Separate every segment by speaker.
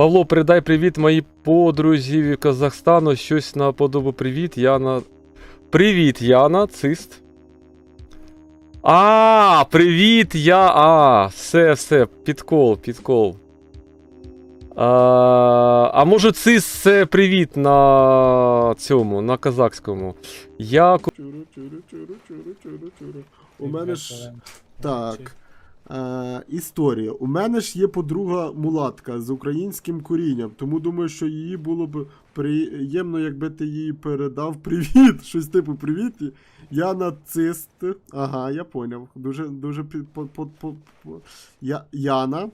Speaker 1: Павло, передай привіт моїй подрузі в Казахстану. Щось на подобу привіт. Яна. Привіт, Яна, цист. А, привіт, я. А, все, все, підкол, підкол. А, а може, цист це привіт на цьому, на казахському. Я.
Speaker 2: У мене ж. Так. Е, історія. У мене ж є подруга мулатка з українським корінням, тому думаю, що її було б приємно, якби ти їй передав привіт. Щось типу привіт. Я нацист. Ага, я поняв. Дуже, дуже. Я, Яна.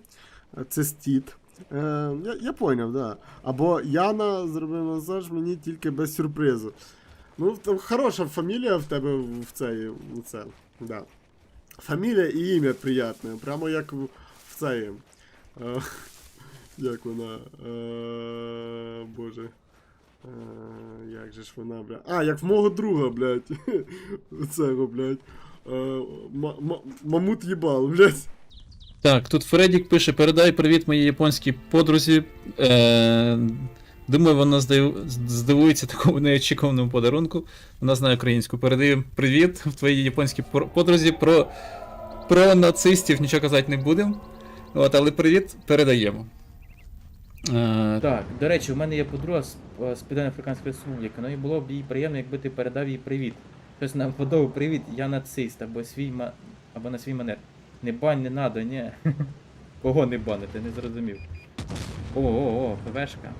Speaker 2: е, Цистіт. Е, я, я поняв, да. Або Яна зробив масаж мені тільки без сюрпризу. Ну, там хороша фамілія в тебе в цей. В це, да. Фамілія і ім'я приятне, прямо як в, в цей. Е, як вона. Е, боже. Е, як же ж вона, бля. А, як в мого друга, блядь. Цього, блядь. Е, ма- ма- мамут їбал, блядь.
Speaker 3: Так, тут Фредік пише: передай привіт моїй японській подрузі. Е, думаю, вона здивується такому неочікуваному подарунку. Вона знає українську. Передаю привіт в твоїй японській подрузі. Про, про нацистів нічого казати не будемо. От, але привіт передаємо. Е,
Speaker 4: Так, до речі, у мене є подруга з, з Південно-Африканської Республіки. Ну і було б їй приємно, якби ти передав їй привіт. Щось нам подобав привіт, я нацист, або свій ма... або на свій манер. Не бань, не надо, ні. Кого не банити, не зрозумів. О, о, о, ПВшка.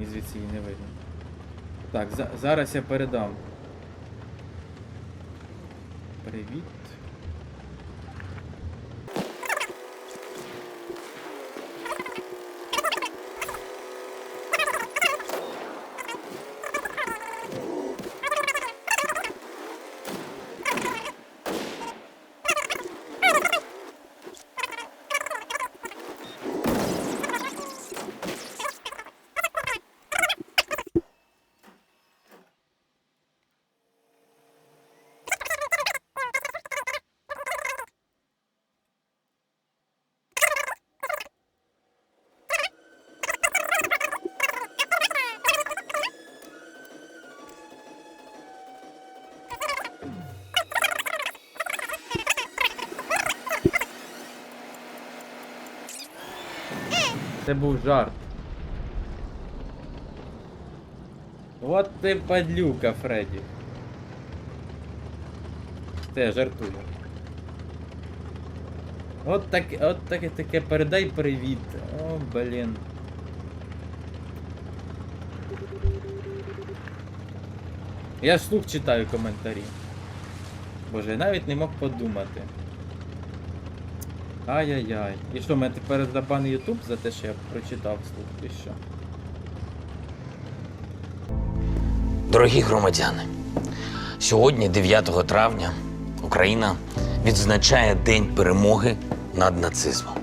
Speaker 4: Мені звідси її не видно. Так, за... зараз я передам. Привіт. Це був жарт. От ти падлюка, Фредді. Те, жартую. От так, от таке таке передай привіт. О, блін. Я ж слух читаю коментарі. Боже, я навіть не мог подумати. Ай-яй-яй. І що, мене тепер забан Ютуб за те, що я прочитав слух, що?
Speaker 5: Дорогі громадяни, сьогодні, 9 травня, Україна відзначає День перемоги над нацизмом.